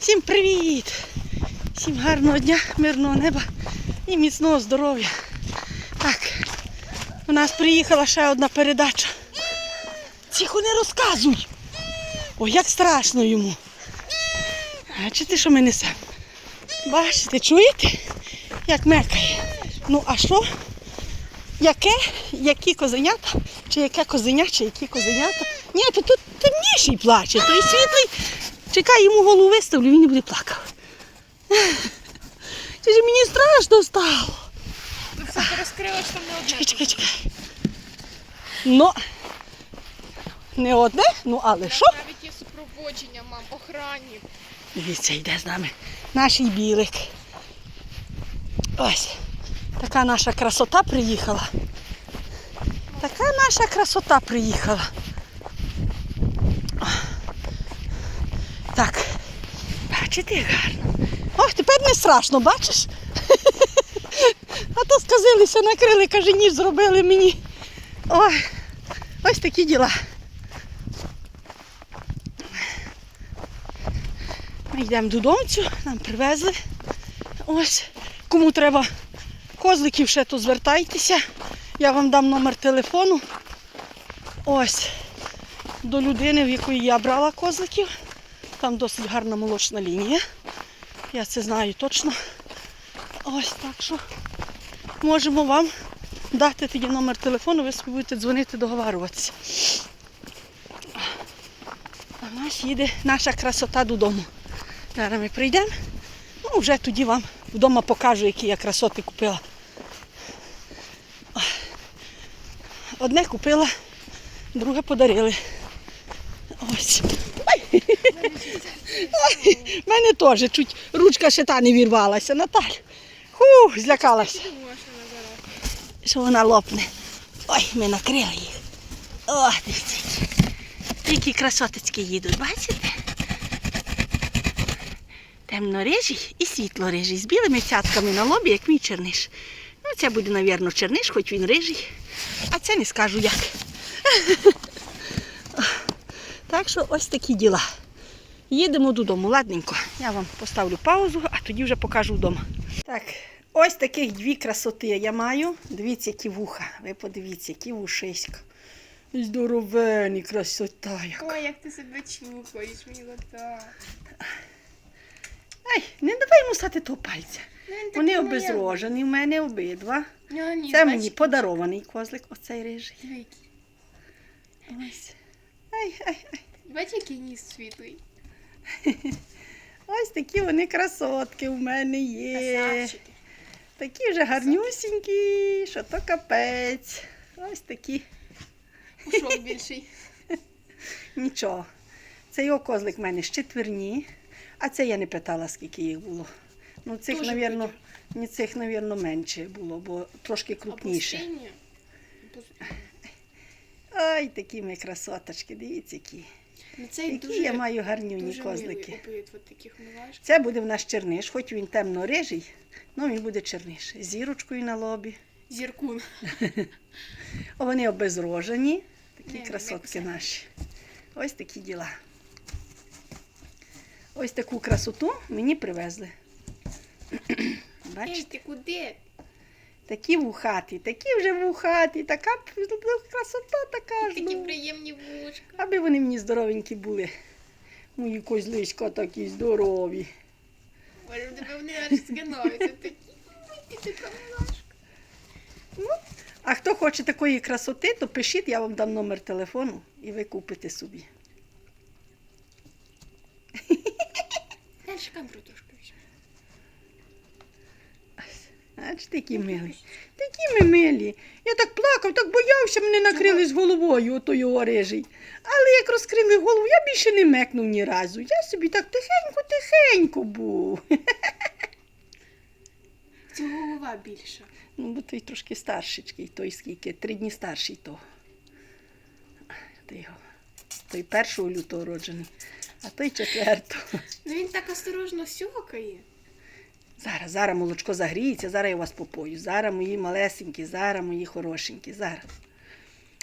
Всім привіт! Всім гарного дня, мирного неба і міцного здоров'я. Так, у нас приїхала ще одна передача. Тихо не розказуй! Ой, як страшно йому. Бачите, що ми несемо? Бачите, чуєте? Як мекає. Ну, а що? Яке? Які козенята? Чи яке козеня, чи які козенята? Ні, то тут темніший плаче, той світлий. Чекай, йому голову виставлю, він не буде плакав. Це ж мені страшно стало. Ну все ти що там не одне. Чекай, чекай, чекай. Ну, не одне, ну але що? Навіть є супроводження, мам, охранник. Дивіться, йде з нами наш білик. Ось. Така наша красота приїхала. Така наша красота приїхала. Так. Бачите, гарно. Ох, тепер не страшно, бачиш? А то сказилися, накрили, каже, ніж зробили мені. Ой, ось такі діла. Ми йдемо додому, нам привезли. Ось. Кому треба козликів ще, то звертайтеся. Я вам дам номер телефону. Ось. До людини, в якої я брала козликів. Там досить гарна молочна лінія. Я це знаю точно. Ось так що можемо вам дати тоді номер телефону, ви собі будете дзвонити, договарюватися. А в нас їде наша красота додому. Зараз ми прийдемо. Ну, вже тоді вам вдома покажу, які я красоти купила. Одне купила, друге подарили. Ось. Ой, мене теж чуть ручка ще та не вірвалася. Наталь. Ху, злякалася. Що вона лопне. Ой, ми накрили їх. О, дивіться. які. Красоточки їдуть, бачите? Темно-рижий і світло-рижий, з білими цятками на лобі, як мій черниш. Ну, це буде, мабуть, черниш, хоч він рижий. А це не скажу як. Так що ось такі діла. Їдемо додому, ладненько. Я вам поставлю паузу, а тоді вже покажу вдома. Так, ось таких дві красоти я маю. Дивіться, які вуха. Ви подивіться, які вушиська. Здоровені, красота яка. Ой, як ти себе чухаєш, милота. Ай, не давай йому стати того пальця. Ну, він Вони такий обезрожені, в мене обидва. малий. Ні, Це бач, мені подарований козлик, оцей рижий. який. Ось. Ай, ай, ай. Бач, який ніс світлий. Ось такі вони красотки у мене є. Красавчики. Такі вже гарнюсінькі, що то капець. Ось такі. Пушок більший. Нічого. Це його козлик в мене з четверні, а це я не питала, скільки їх було. Ну, цих, навірно, ні, цих, навірно, менше було, бо трошки крупніше. А Ой, такі ми красоточки, дивіться, які. Ну, цей Які дуже, я маю гарнюні дуже козлики. от таких. Це буде в нас черниш, хоч він темно-рижий, але він буде черниш. Зірочкою на лобі. Зіркун. О, Вони обезрожені. Такі Не, не красотки микся. наші. Ось такі діла. Ось таку красоту мені привезли. Ей, Бачите? ти куди? Такі вухаті, такі вже вухаті, така п- красота така ж. Такі ну. приємні вушка. Аби вони мені здоровенькі були. Мої козличка такі здорові. Боже, в тебе вони аж згинаються. Такі, «Ой, така милашка. А хто хоче такої красоти, то пишіть, я вам дам номер телефону і ви купите собі. Бачите, які милі. Такі ми милі. Я так плакав, так боявся, мене накрили з головою, ото його рижий. Але як розкрили голову, я більше не мекнув ні разу. Я собі так тихенько-тихенько був. Цього голова більша. Ну, бо той трошки старшечкий, той скільки, три дні старший того. Той, той 1 лютого роджений, а той 4. Ну він так осторожно сьокає. Зараз, зараз молочко загріється, зараз я вас попою. Зараз мої малесенькі, зараз мої хорошенькі, зараз.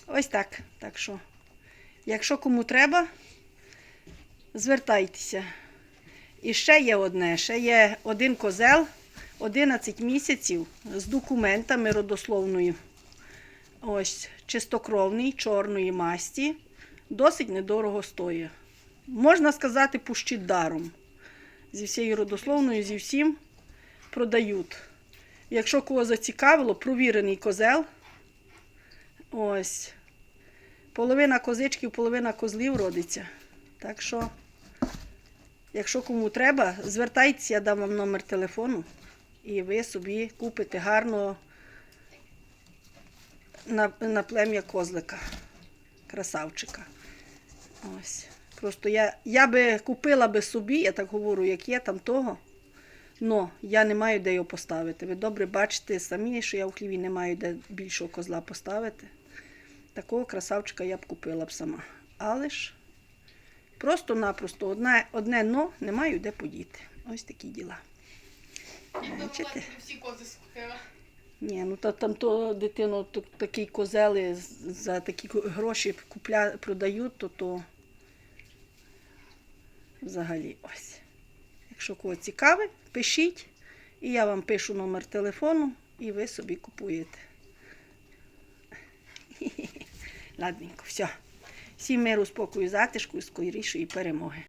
Ось так. Так що, якщо кому треба, звертайтеся. І ще є одне, ще є один козел 11 місяців з документами родословною. Ось чистокровний, чорної масті. Досить недорого стоїть. Можна сказати, пущить даром. Зі всією родословною, зі всім продають. Якщо кого зацікавило, провірений козел. Ось. Половина козичків, половина козлів родиться. Так що, якщо кому треба, звертайтеся, я дам вам номер телефону, і ви собі купите гарного на, на плем'я козлика, красавчика. Ось. Просто я, я би купила би собі, я так говорю, як є там того. Но я не маю де його поставити. Ви добре бачите самі, що я в хліві не маю де більшого козла поставити. Такого красавчика я б купила б сама. Але ж просто-напросто одне, одне но не маю де подіти. Ось такі діла. Бачите? всі кози скупила. Ні, ну та там то дитину то, такі козели за такі гроші купля, продають, то то взагалі ось. Якщо кого цікавить, пишіть, і я вам пишу номер телефону, і ви собі купуєте. Ладненько, все. Всім миру, спокою, затишку скорішої перемоги.